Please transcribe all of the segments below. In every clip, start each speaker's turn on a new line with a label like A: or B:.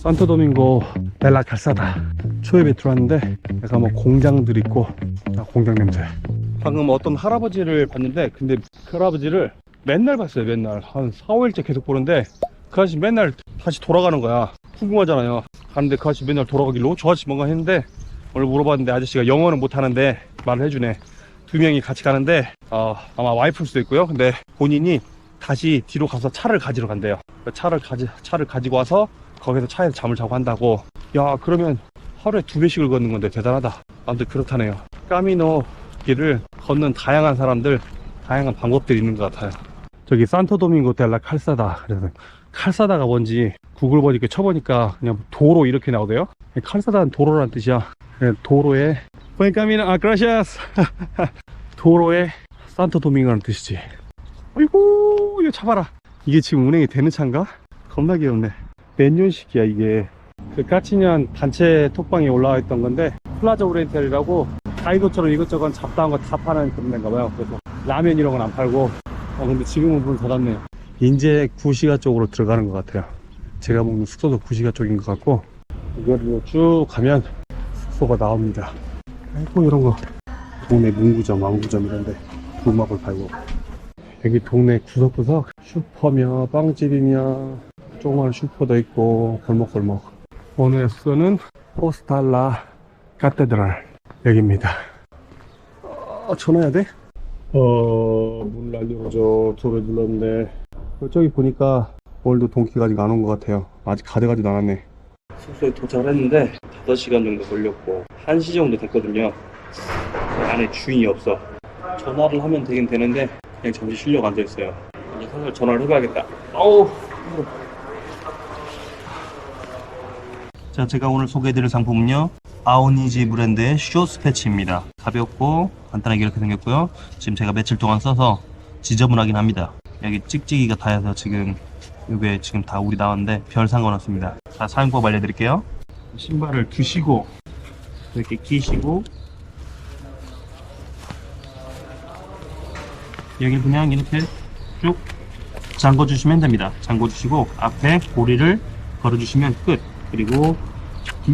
A: 산토도밍고 벨라 칼사다. 초입에 들어왔는데 약간 뭐 공장들 있고 아, 공장 냄새. 방금 어떤 할아버지를 봤는데 근데 그 할아버지를 맨날 봤어요 맨날. 한 4, 5일째 계속 보는데 그 아저씨 맨날 다시 돌아가는 거야. 궁금하잖아요. 가는데 그 아저씨 맨날 돌아가길로 저 아저씨 뭔가 했는데 오늘 물어봤는데 아저씨가 영어는 못하는데 말을 해주네. 두 명이 같이 가는데 어, 아마 와이프일 수도 있고요. 근데 본인이 다시 뒤로 가서 차를 가지러 간대요. 그 차를 가지 차를 가지고 와서 거기서 차에서 잠을 자고 한다고 야 그러면 하루에 두 배씩을 걷는 건데 대단하다 아무튼 그렇다네요 까미노 길을 걷는 다양한 사람들 다양한 방법들이 있는 것 같아요 저기 산토도밍고 델라 칼사다 그래서 칼사다가 뭔지 구글 보니까 쳐보니까 그냥 도로 이렇게 나오대요 칼사다는 도로라는 뜻이야 그냥 도로에 Buen camino, 아, gracias. 도로에 산토 도밍고라는 뜻이지. 아이고, 이거 차봐라. 이게 지금 운행이 되는 차인가? 겁나 귀엽네. 몇 년식이야, 이게. 그 까치년 단체 톡방에 올라와 있던 건데, 플라자 오리엔텔이라고 가이도처럼 이것저것 잡다한 거 다 파는 그런 데인가 봐요. 그래서 라면 이런 건 안 팔고, 어, 근데 지금은 문을 닫았네요. 인제 구시가 쪽으로 들어가는 것 같아요. 제가 먹는 숙소도 구시가 쪽인 것 같고, 이거를 쭉 가면 숙소가 나옵니다. 아이고 이런 거 동네 문구점, 왕구점 이런데 굴막을 팔고 여기 동네 구석구석 슈퍼며 빵집이며 조그마한 슈퍼도 있고 골목골목. 오늘 숙소는 포스탈라 카테드랄 여기입니다. 어, 전화해야 돼? 어... 문 날려오죠 도로 눌렀네 저기 보니까 오늘도 동키가 아직 안 온 것 같아요. 아직 가져가지도 않았네. 숙소에 도착을 했는데 5시간 정도 걸렸고 1시 정도 됐거든요. 그 안에 주인이 없어. 전화를 하면 되긴 되는데 그냥 잠시 쉬려고 앉아있어요. 이제 슬슬 전화를 해봐야겠다. 어우
B: 자, 제가 오늘 소개해드릴 상품은요. 아오니지 브랜드의 쇼스 패치입니다. 가볍고 간단하게 이렇게 생겼고요. 지금 제가 며칠 동안 써서 지저분하긴 합니다. 여기 찍찍이가 닿아서 지금 이게 지금 다 우리 나왔는데 별 상관없습니다. 자, 사용법 알려드릴게요. 신발을 두시고 이렇게 끼시고 여기 그냥 이렇게 쭉 잠궈 주시면 됩니다. 잠궈 주시고 앞에 고리를 걸어 주시면 끝. 그리고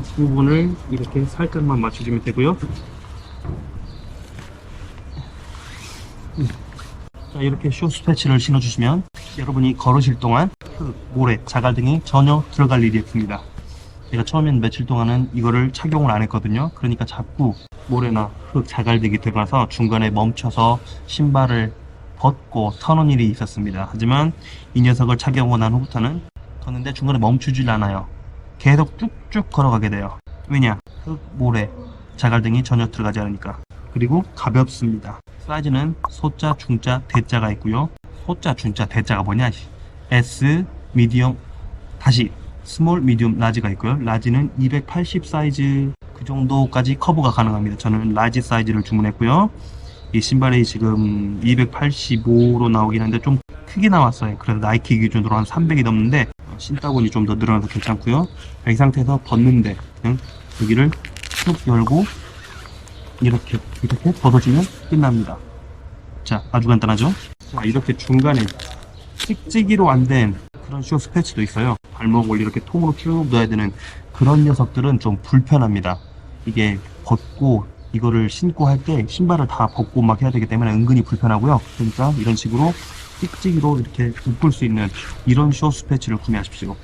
B: 뒷부분을 이렇게 살짝만 맞춰주면 되고요. 음. 자, 이렇게 쇼스 패치를 신어주시면 여러분이 걸으실 동안 흙, 모래, 자갈 등이 전혀 들어갈 일이 없습니다. 제가 처음엔 며칠 동안은 이거를 착용을 안 했거든요. 그러니까 자꾸 모래나 흙, 자갈 등이 들어가서 중간에 멈춰서 신발을 벗고 터는 일이 있었습니다. 하지만 이 녀석을 착용하고 난 후부터는 걷는데 중간에 멈추질 않아요. 계속 쭉쭉 걸어가게 돼요. 왜냐? 흙, 모래, 자갈 등이 전혀 들어가지 않으니까. 그리고 가볍습니다. 사이즈는 소자, 중자, 대자가 있고요. 소자, 중자, 대자가 뭐냐? S, 미디엄, 다시 스몰, 미디엄, 라지가 있고요. 라지는 280 사이즈 그 정도까지 커버가 가능합니다. 저는 라지 사이즈를 주문했고요. 이 신발이 지금 285로 나오긴 한데 좀 크게 나왔어요. 그래서 나이키 기준으로 한 300이 넘는데 신다곤이 좀더 늘어나서 괜찮고요. 이 상태에서 벗는데 그냥 여기를 쭉 열고 이렇게 이렇게 벗어주면 끝납니다. 자, 아주 간단하죠? 자, 이렇게 중간에 찍찍이로 안 된 그런 쇼 스 패치도 있어요. 발목 을 이렇게 통으로 쭉 넣어야 되는 그런 녀석들은 좀 불편합니다. 이게 벗고 이거를 신고 할 때 신발을 다 벗고 막 해야 되기 때문에 은근히 불편하고요. 그러니까 이런 식으로 찍찍이로 이렇게 묶을 수 있는 이런 쇼 스 패치를 구매하십시오.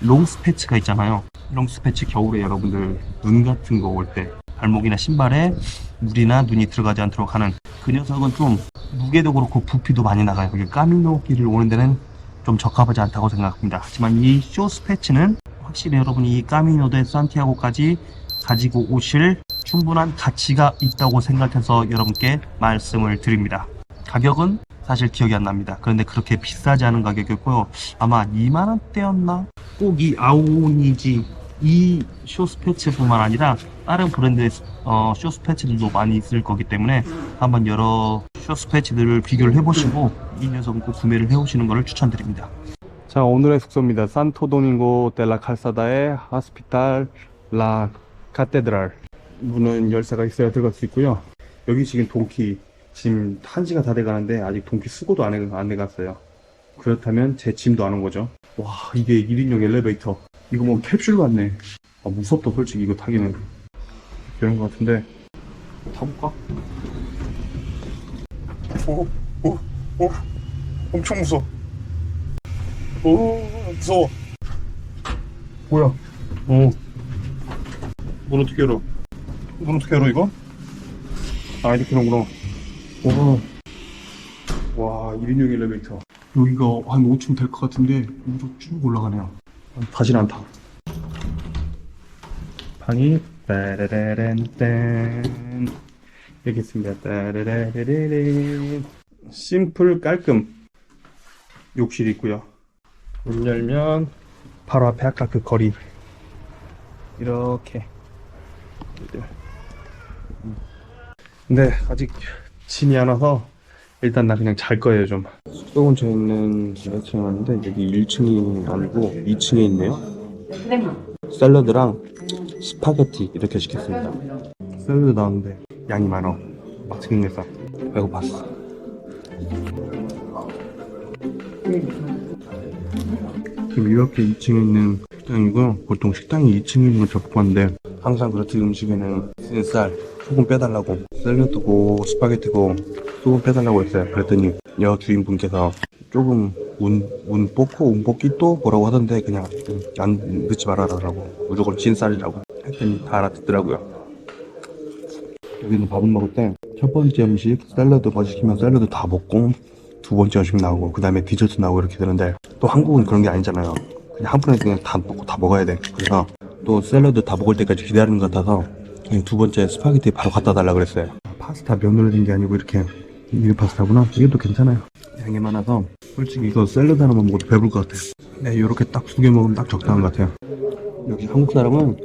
B: 롱 스 패치가 있잖아요. 롱 스 패치 겨울에 여러분들 눈 같은 거 올 때 발목이나 신발에 물이나 눈이 들어가지 않도록 하는 그 녀석은 좀 무게도 그렇고 부피도 많이 나가요. 까미노 길을 오는 데는 좀 적합하지 않다고 생각합니다. 하지만 이 쇼 스 패치는 확실히 여러분이 이 까미노 대 산티아고까지 가지고 오실 충분한 가치가 있다고 생각해서 여러분께 말씀을 드립니다. 가격은 사실 기억이 안 납니다. 그런데 그렇게 비싸지 않은 가격이었고요. 아마 2만 원대였나? 꼭 이 아오니지 이 쇼스패치뿐만 아니라 다른 브랜드의 어, 쇼스패치들도 많이 있을 거기 때문에 한번 여러 쇼스패치들을 비교를 해보시고 이 녀석은 꼭 구매를 해오시는 것을 추천드립니다.
A: 자 오늘의 숙소입니다 산토도밍고 델라 칼사다의 하스피탈 라 카테드랄 문은 열쇠가 있어야 들어갈 수 있고요 여기 지금 동키 지금 1시가 다 돼가는데 아직 동키 수고도 안, 해, 안 해갔어요 그렇다면 제 짐도 안 온 거죠 와 이게 1인용 엘리베이터 이거 뭐 캡슐 같네. 아, 무섭다, 솔직히 이거 타기는. 이런 것 같은데. 타볼까? 오, 오, 오. 엄청 무서워. 오, 무서워. 뭐야? 어. 문 어떻게 열어? 문 어떻게 열어, 이거? 아, 이렇게 하는구나. 와. 와, 1인용 엘리베이터. 여기가 한 5층 될 것 같은데, 위로 쭉 올라가네요. 안 타. 방이, 따라라란딴. 여기 있습니다. 따라라라라란. 심플 깔끔. 욕실이 있고요. 문 열면, 바로 앞에 아까 그 거리. 이렇게. 근데 아직 진이 안 와서 일단 나 그냥 잘 거예요 좀. 숙소 근처에 있는 레스토랑인데 여기 1층이 아니고 2층에 있네요. 샐러드랑 스파게티 이렇게 시켰습니다. 샐러드 나왔는데 양이 많어. 막 생겼어. 배고팠어. 지금 이렇게 2층에 있는 식당이고요. 보통 식당이 2층에 있는 걸 접근하는데 항상 그렇듯 음식에는 쓴 쌀, 소금 빼달라고 샐러드고 스파게티고 소금 빼달라고 했어요. 그랬더니 여 주인분께서 조금 운, 운 뽑고 운 뽑기 또 뭐라고 하던데 그냥 안 넣지 말아라라고 무조건 찐 쌀이라고 했더니 다 알아듣더라고요. 여기는 밥을 먹을 때 첫 번째 음식 샐러드 뭐 시키면 샐러드 다 먹고 두 번째 음식 나오고 그 다음에 디저트 나오고 이렇게 되는데 또 한국은 그런 게 아니잖아요. 그냥 한 번에 그냥 다 먹고 다 먹어야 돼. 그래서 또 샐러드 다 먹을 때까지 기다리는 것 같아서 그냥 두 번째 스파게티 바로 갖다 달라 그랬어요. 파스타 면으로 된 게 아니고 이렇게 이게 파스타구나. 또 괜찮아요. 양이 많아서 솔직히 이거 샐러드 하나만 먹어도 배부를 것 같아요. 네, 이렇게 딱 두 개 먹으면 딱 적당한 것 같아요. 여기 한국 사람은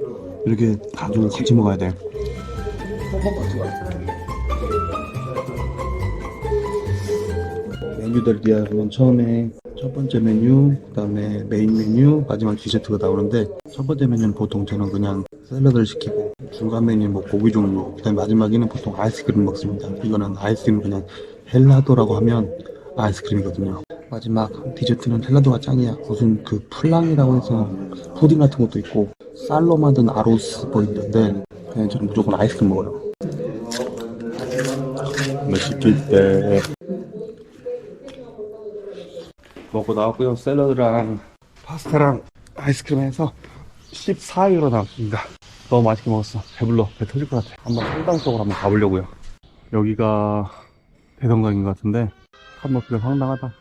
A: 이렇게 가지고 같이 먹어야 돼. 메뉴들 리하면 처음에 첫 번째 메뉴, 그 다음에 메인 메뉴, 마지막 디저트가 나오는데 첫 번째 메뉴는 보통 저는 그냥 샐러드를 시키고 중간 메뉴는 뭐 고기 종류, 그 다음에 마지막에는 보통 아이스크림 먹습니다. 이거는 아이스크림 그냥 헬라도라고 하면 아이스크림이거든요. 마지막 디저트는 헬라도가 짱이야. 무슨 그 플랑이라고 해서 푸딩 같은 것도 있고 쌀로 만든 아로스 뭐 있는데 그냥 저는 무조건 아이스크림 먹어요. 맛있을 때 먹고 나왔고요. 샐러드랑 파스타랑 아이스크림 해서 14유로 나왔습니다. 너무 맛있게 먹었어. 배불러. 배 터질 것 같아. 한번 성당 쪽으로 한번 가보려고요. 여기가 대성당인 것 같은데 한번그래 황당하다.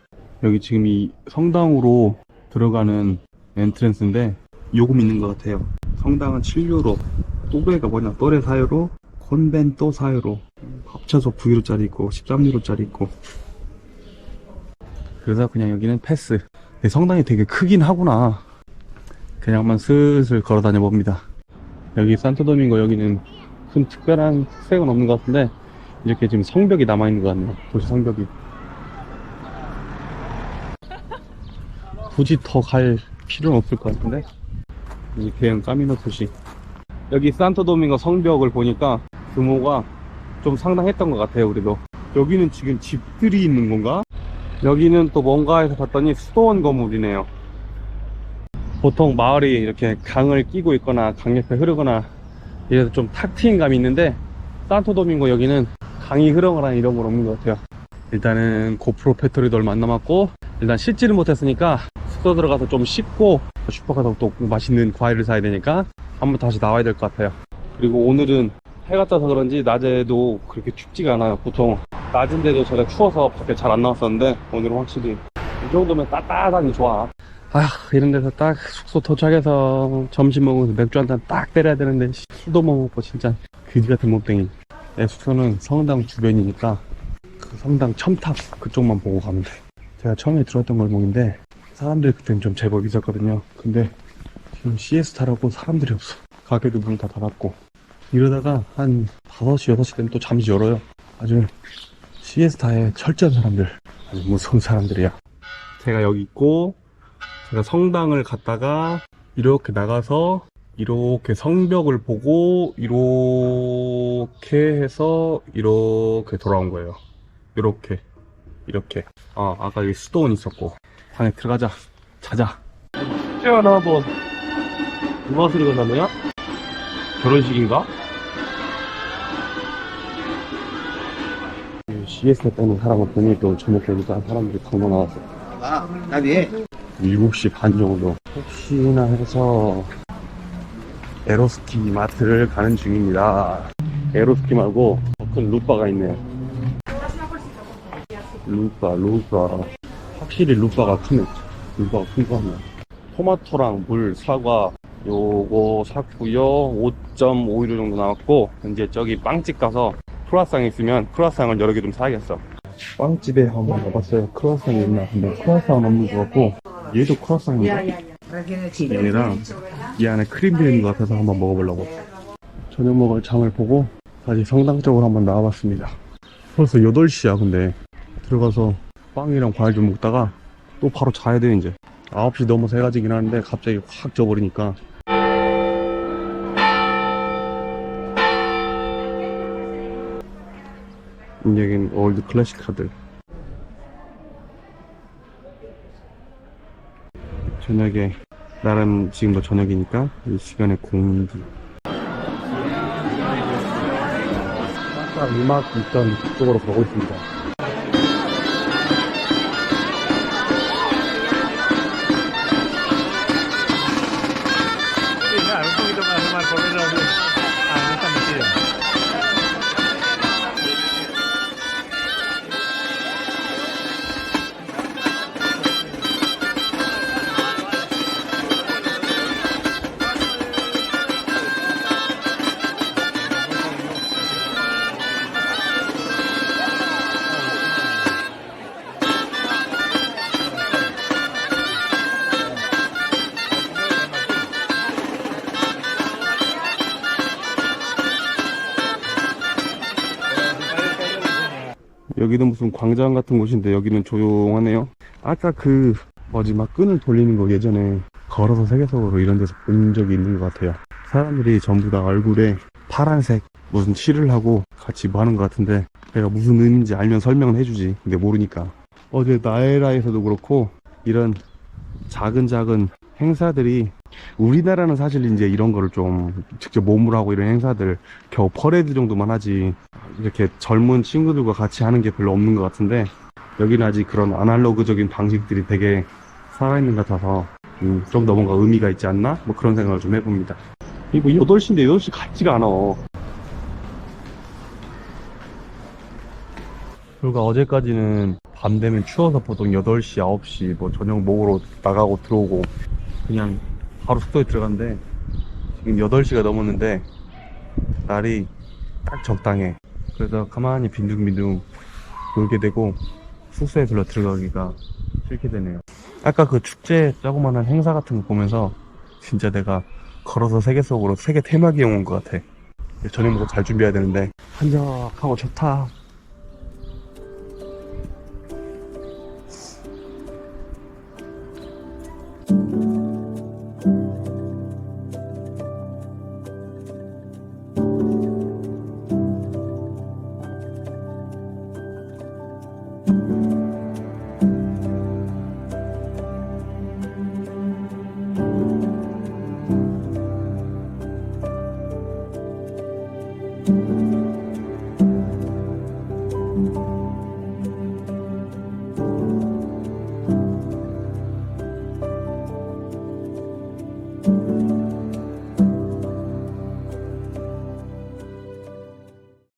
A: 여기 지금 이 성당으로 들어가는 엔트랜스인데 요금 있는 것 같아요. 성당은 7유로, 또래가 뭐냐, 또래 4유로, 콘벤또 4유로, 합쳐서 9유로짜리 있고 13유로짜리 있고 그래서 그냥 여기는 패스. 네, 성당이 되게 크긴 하구나. 그냥 한번 슬슬 걸어 다녀 봅니다. 여기 산토도밍고 여기는 큰 특별한 특색은 없는 것 같은데 이렇게 지금 성벽이 남아있는 것 같네요. 도시 성벽이. 굳이 더 갈 필요는 없을 것 같은데 이 대형 까미노 도시. 여기 산토도밍고 성벽을 보니까 규모가 좀 상당했던 것 같아요, 우리도. 여기는 지금 집들이 있는 건가? 여기는 또 뭔가 해서 봤더니 수도원 건물이네요. 보통 마을이 이렇게 강을 끼고 있거나 강 옆에 흐르거나 이래서 좀 탁 트인 감이 있는데 산토도밍고 여기는 강이 흐르거나 이런 건 없는 것 같아요. 일단은 고프로 배터리도 얼마 안 남았고 일단 씻지를 못했으니까 숙소 들어가서 좀 씻고 슈퍼 가서 또 맛있는 과일을 사야 되니까 한번 다시 나와야 될 것 같아요. 그리고 오늘은 해가 떠서 그런지 낮에도 그렇게 춥지가 않아요. 보통 낮인데도 제가 추워서 밖에 잘 안 나왔었는데 오늘은 확실히 이 정도면 따뜻하니 좋아. 아 이런 데서 딱 숙소 도착해서 점심 먹으면서 맥주 한 잔 딱 때려야 되는데 씨, 술도 못 먹고 진짜 그지 같은 몸땡이. 내 숙소는 성당 주변이니까 그 성당 첨탑 그쪽만 보고 가면 돼. 제가 처음에 들어왔던 골목인데 사람들이 그때는 좀 제법 있었거든요. 근데 지금 시에스타라고 사람들이 없어. 가게도 문다 닫았고 이러다가 한 5시, 6시 되면 또 잠시 열어요. 아주 시에스타에 철저한 사람들. 아주 무서운 사람들이야. 제가 여기 있고, 제가 성당을 갔다가, 이렇게 나가서, 이렇게 성벽을 보고, 이렇게 해서, 이렇게 돌아온 거예요. 이렇게. 이렇게. 아, 아까 여기 수도원 있었고. 방에 들어가자. 자자. 번. 누가 소리가 나느냐? 결혼식인가? CS 했다는 사람을 보니 또 저녁 되니까 사람들이 강도 나왔어.
C: 아, 나비.
A: 7시 반 정도. 혹시나 해서 에로스키 마트를 가는 중입니다. 에로스키 말고 더큰 루빠가 있네요. 루빠, 루빠. 확실히 루빠가 크네. 루빠가 큰 거 하네. 토마토랑 물, 사과, 요거 샀고요. 5.5유로 정도 나왔고, 이제 저기 빵집 가서 크루아상 있으면 크루아상을 여러 개 좀 사야겠어. 빵집에 한번 가봤어요. 크루아상이 있나? 근데 크루아상은 없는 것 같고, 얘도 크루아상인가? 얘랑 이 안에 크림도 있는 것 같아서 한번 먹어보려고. 저녁 먹을 장을 보고 다시 성당 쪽으로 한번 나와봤습니다. 벌써 8시야, 근데. 들어가서 빵이랑 과일 좀 먹다가 또 바로 자야 돼, 이제. 9시 넘어서 해가 지긴 하는데 갑자기 확 져버리니까. 여긴 올드 클래식 카드. 저녁에 나름 지금 뭐 저녁이니까 이 시간에 공기. 아까 이막 있던 그쪽으로 가고 있습니다 여기는 무슨 광장 같은 곳인데 여기는 조용하네요. 아까 그 뭐지 막 끈을 돌리는 거 예전에 걸어서 세계적으로 이런 데서 본 적이 있는 것 같아요. 사람들이 전부 다 얼굴에 파란색 무슨 칠을 하고 같이 뭐 하는 것 같은데 내가 무슨 의미인지 알면 설명을 해주지. 근데 모르니까. 어제 나에라에서도 그렇고 이런 작은 작은 행사들이 우리나라는 사실 이제 이런 거를 좀 직접 몸으로 하고 이런 행사들 겨우 퍼레이드 정도만 하지 이렇게 젊은 친구들과 같이 하는 게 별로 없는 것 같은데 여기는 아직 그런 아날로그적인 방식들이 되게 살아있는 것 같아서 음, 좀더 뭔가 의미가 있지 않나? 뭐 그런 생각을 좀 해봅니다 이거 8시인데 8시 같지가 않아 그리고 어제까지는 밤 되면 추워서 보통 8시, 9시 뭐 저녁 먹으러 나가고 들어오고 그냥 바로 숙소에 들어갔는데 지금 8시가 넘었는데 날이 딱 적당해. 그래서 가만히 빈둥빈둥 놀게 되고 숙소에 별로 들어가기가 싫게 되네요. 아까 그 축제 조그만한 행사 같은 거 보면서 진짜 내가 걸어서 세계 속으로 세계 테마기행 온것 같아. 저녁 먹고 잘 준비해야 되는데. 한적하고 좋다